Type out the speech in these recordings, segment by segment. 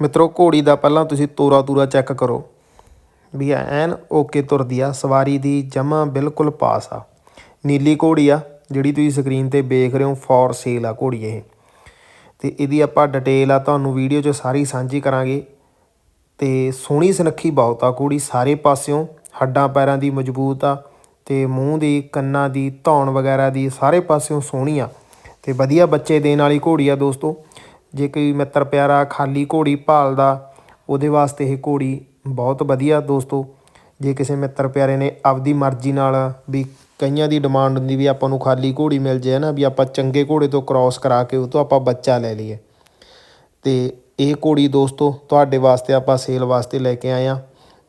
ਮਿੱਤਰੋ, ਘੋੜੀ ਦਾ ਪਹਿਲਾਂ ਤੁਸੀਂ ਤੋਰਾ ਤੂਰਾ ਚੈੱਕ ਕਰੋ ਵੀ ਐਨ ਓਕੇ ਤੁਰਦੀ ਆ, ਸਵਾਰੀ ਦੀ ਜਮਾ ਬਿਲਕੁਲ ਪਾਸ ਆ। ਨੀਲੀ ਘੋੜੀ ਆ, ਜਿਹੜੀ ਤੁਸੀਂ ਸਕਰੀਨ ਤੇ ਵੇਖ ਰਹੇ ਹੋ ਫॉर ਸੇਲ ਆ ਘੋੜੀ ਇਹ। ਤੇ ਇਹਦੀ ਆਪਾਂ ਡਿਟੇਲ ਆ, ਤੁਹਾਨੂੰ ਵੀਡੀਓ 'ਚ ਸਾਰੀ ਸਾਂਝੀ ਕਰਾਂਗੇ। ਤੇ ਸੋਹਣੀ ਸੁਨੱਖੀ ਬਹੁਤ ਆ ਘੋੜੀ, ਸਾਰੇ ਪਾਸਿਓਂ ਹੱਡਾਂ ਪੈਰਾਂ ਦੀ ਮਜ਼ਬੂਤ ਆ ਤੇ ਮੂੰਹ ਦੀ, ਕੰਨਾਂ ਦੀ, ਧੌਣ ਵਗੈਰਾ ਦੀ ਸਾਰੇ ਪਾਸਿਓਂ ਸੋਹਣੀ ਆ। ਤੇ ਵਧੀਆ ਬੱਚੇ ਦੇਣ ਵਾਲੀ ਘੋੜੀ ਆ ਦੋਸਤੋ। ਜੇ ਕੋਈ ਮਿੱਤਰ ਪਿਆਰਾ ਖਾਲੀ ਘੋੜੀ ਭਾਲਦਾ, ਉਹਦੇ ਵਾਸਤੇ ਇਹ ਘੋੜੀ ਬਹੁਤ ਵਧੀਆ ਦੋਸਤੋ। ਜੇ ਕਿਸੇ ਮਿੱਤਰ ਪਿਆਰੇ ਨੇ ਆਪਦੀ ਮਰਜ਼ੀ ਨਾਲ ਵੀ ਕਈਆਂ ਦੀ ਡਿਮਾਂਡ ਹੁੰਦੀ ਵੀ ਆਪਾਂ ਨੂੰ ਖਾਲੀ ਘੋੜੀ ਮਿਲ ਜੇ ਨਾ ਵੀ ਆਪਾਂ ਚੰਗੇ ਘੋੜੇ ਤੋਂ ਕ੍ਰਾਸ ਕਰਾ ਕੇ ਉਹ ਤੋਂ ਆਪਾਂ ਬੱਚਾ ਲੈ ਲਈਏ। ਤੇ ਇਹ ਘੋੜੀ ਦੋਸਤੋ, ਤੁਹਾਡੇ ਵਾਸਤੇ ਆਪਾਂ ਸੇਲ ਵਾਸਤੇ ਲੈ ਕੇ ਆਏ ਆ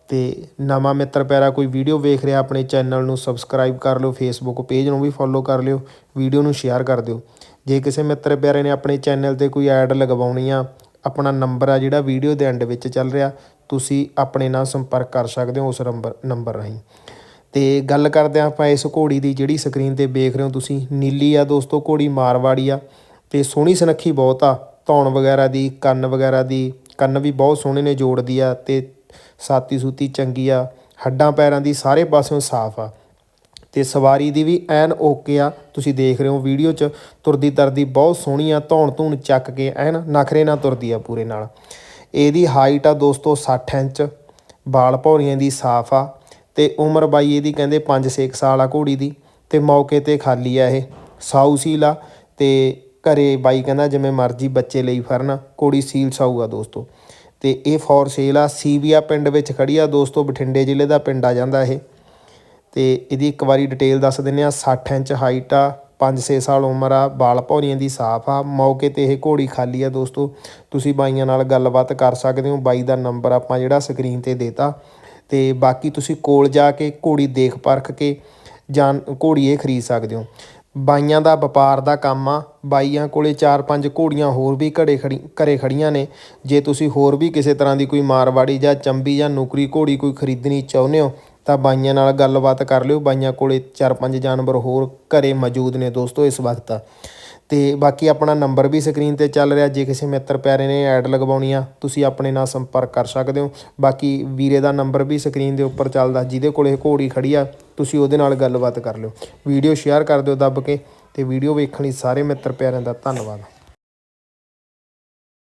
ਤੇ ਨਵਾਂ ਮਿੱਤਰ ਪਿਆਰਾ ਕੋਈ ਵੀਡੀਓ ਵੇਖ ਰਿਹਾ, ਆਪਣੇ ਚੈਨਲ ਨੂੰ ਸਬਸਕ੍ਰਾਈਬ ਕਰ ਲਿਓ ਫੇਸਬੁੱਕ ਪੇਜ ਨੂੰ ਵੀ ਫੋਲੋ ਕਰ ਲਿਓ ਵੀਡੀਓ ਨੂੰ ਸ਼ੇਅਰ ਕਰ ਦਿਓ। ਜੇ ਕਿਸੇ ਮਿੱਤਰ ਪਿਆਰੇ ਨੇ ਆਪਣੇ ਚੈਨਲ ਤੇ ਕੋਈ ਐਡ ਲਗਵਾਉਣੀ ਆ, ਆਪਣਾ ਨੰਬਰ ਆ ਜਿਹੜਾ ਵੀਡੀਓ ਦੇ ਐਂਡ ਵਿੱਚ ਚੱਲ ਰਿਹਾ, ਤੁਸੀਂ ਆਪਣੇ ਨਾਲ ਸੰਪਰਕ ਕਰ ਸਕਦੇ ਹੋ ਉਸ ਨੰਬਰ ਨੰਬਰ ਰਾਹੀਂ। ਤੇ ਗੱਲ ਕਰਦੇ ਹਾਂ ਆਪਾਂ ਇਸ ਘੋੜੀ ਦੀ ਜਿਹੜੀ ਸਕਰੀਨ ਤੇ ਵੇਖ ਰਹੇ ਹੋ ਤੁਸੀਂ, ਨੀਲੀ ਆ ਦੋਸਤੋ, ਘੋੜੀ ਮਾਰਵਾੜੀ ਆ ਤੇ ਸੋਹਣੀ ਸੁਨੱਖੀ ਬਹੁਤ ਆ, ਧੌਣ ਵਗੈਰਾ ਦੀ, ਕੰਨ ਵਗੈਰਾ ਦੀ, ਕੰਨ ਵੀ ਬਹੁਤ ਸੋਹਣੇ ਨੇ ਜੋੜਦੀ ਆ ਤੇ ਸਾਤੀ ਸੂਤੀ ਚੰਗੀ ਆ, ਹੱਡਾਂ ਪੈਰਾਂ ਦੀ ਸਾਰੇ ਪਾਸਿਓਂ ਸਾਫ਼ ਆ। ਤੇ ਸਵਾਰੀ ਦੀ ਵੀ ਐਨ ਓਕੇ ਆ। ਤੁਸੀਂ ਦੇਖ ਰਹੇ ਹੋ ਵੀਡੀਓ 'ਚ ਤੁਰਦੀ ਤਰਦੀ ਬਹੁਤ ਸੋਹਣੀ ਆ, ਧੌਣ ਧੂਣ ਚੱਕ ਕੇ ਐਨ ਨਖਰੇ ਨਾਲ ਤੁਰਦੀ ਆ ਪੂਰੇ ਨਾਲ। ਇਹਦੀ ਹਾਈਟ ਆ ਦੋਸਤੋ 60 ਇੰਚ ਬਾਲ ਭੌਰੀਆਂ ਦੀ ਸਾਫ਼ ਆ ਤੇ ਉਮਰ ਬਾਈ ਇਹਦੀ ਕਹਿੰਦੇ 5-6 ਸਾਲ ਆ ਘੋੜੀ ਦੀ ਤੇ ਮੌਕੇ ਤੇ ਖਾਲੀ ਆ ਇਹ। ਸਾਊ ਸੀਲ ਆ ਤੇ ਘਰੇ ਬਾਈ ਕਹਿੰਦਾ ਜਿਵੇਂ ਮਰਜ਼ੀ ਬੱਚੇ ਲਈ ਫਰਨਾ, ਘੋੜੀ ਸੀਲ ਸਾਊ ਆ ਦੋਸਤੋ। ਤੇ ਇਹ ਫੋਰ ਸੇਲ ਆ, ਸੀਵੀਆ ਪਿੰਡ ਵਿੱਚ ਖੜੀ ਆ ਦੋਸਤੋ, ਬਠਿੰਡੇ ਜ਼ਿਲ੍ਹੇ ਦਾ ਪਿੰਡ ਆ ਜਾਂਦਾ ਇਹ। ਤੇ ਇਹਦੀ ਇੱਕ ਵਾਰੀ ਡਿਟੇਲ ਦੱਸ ਦਿੰਨੇ ਆ 60 ਇੰਚ ਹਾਈਟ ਆ 5-6 ਸਾਲ ਉਮਰ ਆ ਬਾਲ ਭੌਰੀਆਂ ਦੀ ਸਾਫ਼ ਆ। ਮੌਕੇ ਤੇ ਇਹ ਘੋੜੀ ਖਾਲੀ ਆ ਦੋਸਤੋ। ਤੁਸੀਂ ਬਾਈਆਂ ਨਾਲ ਗੱਲਬਾਤ ਕਰ ਸਕਦੇ ਹੋ। ਬਾਈ ਦਾ ਨੰਬਰ ਆਪਾਂ ਜਿਹੜਾ ਸਕਰੀਨ ਤੇ ਦੇਤਾ। ਤੇ ਬਾਕੀ ਤੁਸੀਂ ਕੋਲ ਜਾ ਕੇ ਘੋੜੀ ਦੇਖ ਪਰਖ ਕੇ ਜਾਨ ਘੋੜੀ ਇਹ ਖਰੀਦ ਸਕਦੇ ਹੋ। ਬਾਈਆਂ ਦਾ ਵਪਾਰ ਦਾ ਕੰਮ ਆ। ਬਾਈਆਂ ਕੋਲੇ 4-5 ਘੋੜੀਆਂ ਹੋਰ ਵੀ ਘੜੇ ਖੜੀ, ਘਰੇ ਖੜੀਆਂ ਨੇ। ਜੇ ਤੁਸੀਂ ਹੋਰ ਵੀ ਕਿਸੇ ਤਰ੍ਹਾਂ ਦੀ ਕੋਈ ਮਾਰਵਾੜੀ ਜਾਂ ਚੰਬੀ ਜਾਂ ਨੁਕਰੀ ਘੋੜੀ ਕੋਈ ਖਰੀਦਣੀ ਚਾਹੁੰਦੇ ਹੋ ਤਾਂ ਬਾਈਆਂ ਨਾਲ ਗੱਲਬਾਤ ਕਰ ਲਿਓ। ਬਾਈਆਂ ਕੋਲੇ 4-5 ਜਾਨਵਰ ਹੋਰ ਘਰੇ ਮੌਜੂਦ ਨੇ ਦੋਸਤੋ ਇਸ ਵਕਤ। ਤੇ ਬਾਕੀ ਆਪਣਾ ਨੰਬਰ ਵੀ ਸਕਰੀਨ ਤੇ ਚੱਲ ਰਿਹਾ। ਜੇ ਕਿਸੇ ਮਿੱਤਰ ਪਿਆਰੇ ਨੇ ਐਡ ਲਗਵਾਉਣੀ ਆ, ਤੁਸੀਂ ਆਪਣੇ ਨਾਲ ਸੰਪਰਕ ਕਰ ਸਕਦੇ ਹੋ। ਬਾਕੀ ਵੀਰੇ ਦਾ ਨੰਬਰ ਵੀ ਸਕਰੀਨ ਦੇ ਉੱਪਰ ਚੱਲਦਾ, ਜਿਹਦੇ ਕੋਲ ਇਹ ਘੋੜੀ ਖੜੀ ਆ, ਤੁਸੀਂ ਉਹਦੇ ਨਾਲ ਗੱਲਬਾਤ ਕਰ ਲਿਓ। ਵੀਡੀਓ ਸ਼ੇਅਰ ਕਰ ਦਿਓ ਦੱਬ ਕੇ। ਤੇ ਵੀਡੀਓ ਵੇਖਣ ਲਈ ਸਾਰੇ ਮਿੱਤਰ ਪਿਆਰਿਆਂ ਦਾ ਧੰਨਵਾਦ।